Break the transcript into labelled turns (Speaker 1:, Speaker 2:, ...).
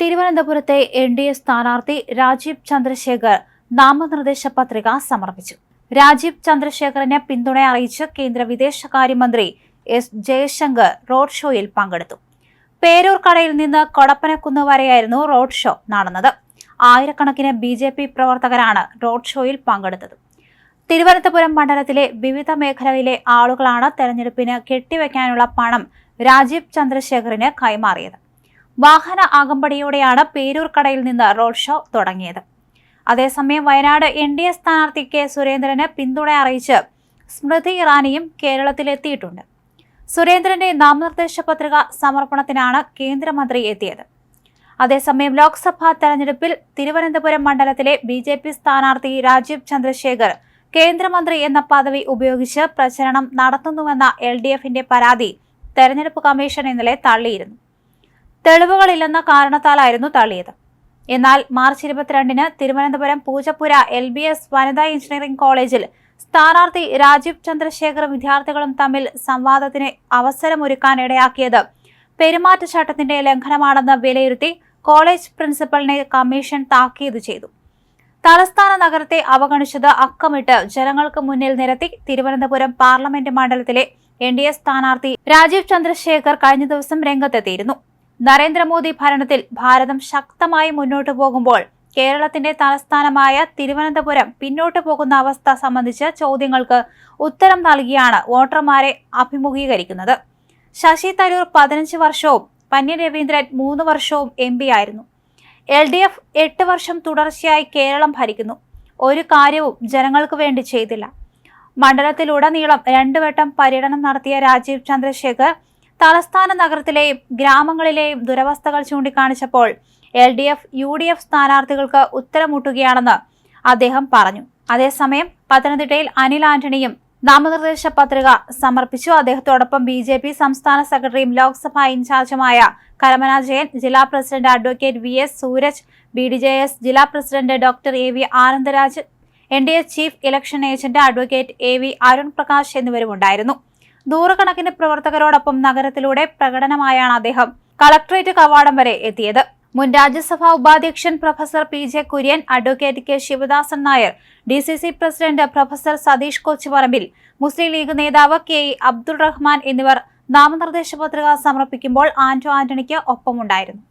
Speaker 1: തിരുവനന്തപുരത്തെ N D A സ്ഥാനാർത്ഥി രാജീവ് ചന്ദ്രശേഖർ നാമനിർദ്ദേശ പത്രിക സമർപ്പിച്ചു. രാജീവ് ചന്ദ്രശേഖറിന് പിന്തുണ അറിയിച്ച് കേന്ദ്ര വിദേശകാര്യമന്ത്രി എസ് ജയശങ്കർ റോഡ് ഷോയിൽ പങ്കെടുത്തു. പേരൂർ കടയിൽ നിന്ന് കൊടപ്പനക്കുന്ന് വരെയായിരുന്നു റോഡ് ഷോ നടന്നത്. ആയിരക്കണക്കിന് ബി ജെ പി പ്രവർത്തകരാണ് റോഡ് ഷോയിൽ പങ്കെടുത്തത്. തിരുവനന്തപുരം മണ്ഡലത്തിലെ വിവിധ മേഖലയിലെ ആളുകളാണ് തെരഞ്ഞെടുപ്പിന് കെട്ടിവെക്കാനുള്ള പണം രാജീവ് ചന്ദ്രശേഖറിന് കൈമാറിയത്. വാഹന അകമ്പടിയോടെയാണ് പേരൂർക്കടയിൽ നിന്ന് റോഡ് ഷോ തുടങ്ങിയത്. അതേസമയം വയനാട് എൻ ഡി എ സ്ഥാനാർത്ഥി കെ സുരേന്ദ്രന് പിന്തുണ അറിയിച്ച് സ്മൃതി ഇറാനിയും കേരളത്തിലെത്തിയിട്ടുണ്ട്. സുരേന്ദ്രന്റെ നാമനിർദ്ദേശ പത്രിക സമർപ്പണത്തിനാണ് കേന്ദ്രമന്ത്രി എത്തിയത്. അതേസമയം ലോക്സഭാ തെരഞ്ഞെടുപ്പിൽ തിരുവനന്തപുരം മണ്ഡലത്തിലെ ബി ജെ പി സ്ഥാനാർത്ഥി രാജീവ് ചന്ദ്രശേഖർ കേന്ദ്രമന്ത്രി എന്ന പദവി ഉപയോഗിച്ച് പ്രചരണം നടത്തുന്നുവെന്ന എൽ ഡി എഫിന്റെ പരാതി തെരഞ്ഞെടുപ്പ് കമ്മീഷൻ ഇന്നലെ തള്ളിയിരുന്നു. തെളിവുകളില്ലെന്ന കാരണത്താലായിരുന്നു തള്ളിയത്. എന്നാൽ മാർച്ച് ഇരുപത്തിരണ്ടിന് Thiruvananthapuram Poojappura L B S വനിതാ എഞ്ചിനീയറിംഗ് കോളേജിൽ സ്ഥാനാർത്ഥി രാജീവ് ചന്ദ്രശേഖർ വിദ്യാർത്ഥികളും തമ്മിൽ സംവാദത്തിന് അവസരമൊരുക്കാനിടയാക്കിയത് പെരുമാറ്റച്ചട്ടത്തിന്റെ ലംഘനമാണെന്ന് വിലയിരുത്തി കോളേജ് പ്രിൻസിപ്പലിനെ കമ്മീഷൻ താക്കീത് ചെയ്തു. തലസ്ഥാന നഗരത്തെ അവഗണിച്ചത് അക്കമിട്ട് ജനങ്ങൾക്ക് മുന്നിൽ നിരത്തി തിരുവനന്തപുരം പാർലമെന്റ് മണ്ഡലത്തിലെ എൻ ഡി എ സ്ഥാനാർത്ഥി രാജീവ് ചന്ദ്രശേഖർ കഴിഞ്ഞ ദിവസം രംഗത്തെത്തിയിരുന്നു. നരേന്ദ്രമോദി ഭരണത്തിൽ ഭാരതം ശക്തമായി മുന്നോട്ടു പോകുമ്പോൾ കേരളത്തിന്റെ തലസ്ഥാനമായ തിരുവനന്തപുരം പിന്നോട്ടു പോകുന്ന അവസ്ഥ സംബന്ധിച്ച് ചോദ്യങ്ങൾക്ക് ഉത്തരം നൽകിയാണ് വോട്ടർമാരെ അഭിമുഖീകരിക്കുന്നത്. ശശി തരൂർ പതിനഞ്ച് വർഷവും പന്യൻ രവീന്ദ്രൻ മൂന്ന് വർഷവും എം പി ആയിരുന്നു. എൽ ഡി എഫ് എട്ട് വർഷം തുടർച്ചയായി കേരളം ഭരിക്കുന്നു. ഒരു കാര്യവും ജനങ്ങൾക്ക് വേണ്ടി ചെയ്തില്ല. മണ്ഡലത്തിലുടനീളം രണ്ടുവട്ടം പര്യടനം നടത്തിയ രാജീവ് ചന്ദ്രശേഖർ തലസ്ഥാന നഗരത്തിലെയും ഗ്രാമങ്ങളിലെയും ദുരവസ്ഥകൾ ചൂണ്ടിക്കാണിച്ചപ്പോൾ L D F U D F സ്ഥാനാർത്ഥികൾക്ക് ഉത്തരമുട്ടുകയാണെന്ന് അദ്ദേഹം പറഞ്ഞു. അതേസമയം പത്തനംതിട്ടയിൽ അനിൽ ആന്റണിയും നാമനിർദ്ദേശ പത്രിക സമർപ്പിച്ചു. അദ്ദേഹത്തോടൊപ്പം ബി ജെ പി സംസ്ഥാന സെക്രട്ടറിയും ലോക്സഭാ ഇൻചാർജുമായ കരമന ജയൻ ജില്ലാ president advocate V S Sooraj B D J S ജില്ലാ president doctor A V Anandaraj N D A chief election agent advocate A V Arun Prakash എന്നിവരും ഉണ്ടായിരുന്നു നൂറുകണക്കിന് പ്രവർത്തകരോടൊപ്പം നഗരത്തിലൂടെ പ്രകടനമായാണ് അദ്ദേഹം കളക്ട്രേറ്റ് കവാടം വരെ എത്തിയത്. മുൻ രാജ്യസഭാ ഉപാധ്യക്ഷൻ professor P J Kurian advocate K Sivadasan Nair D C C president professor Satheesh Kochuparambil Muslim League നേതാവ് കെ അബ്ദുൾ റഹ്മാൻ എന്നിവർ നാമനിർദ്ദേശ പത്രിക സമർപ്പിക്കുമ്പോൾ ആന്റോ ആന്റണിക്ക് ഒപ്പമുണ്ടായിരുന്നു.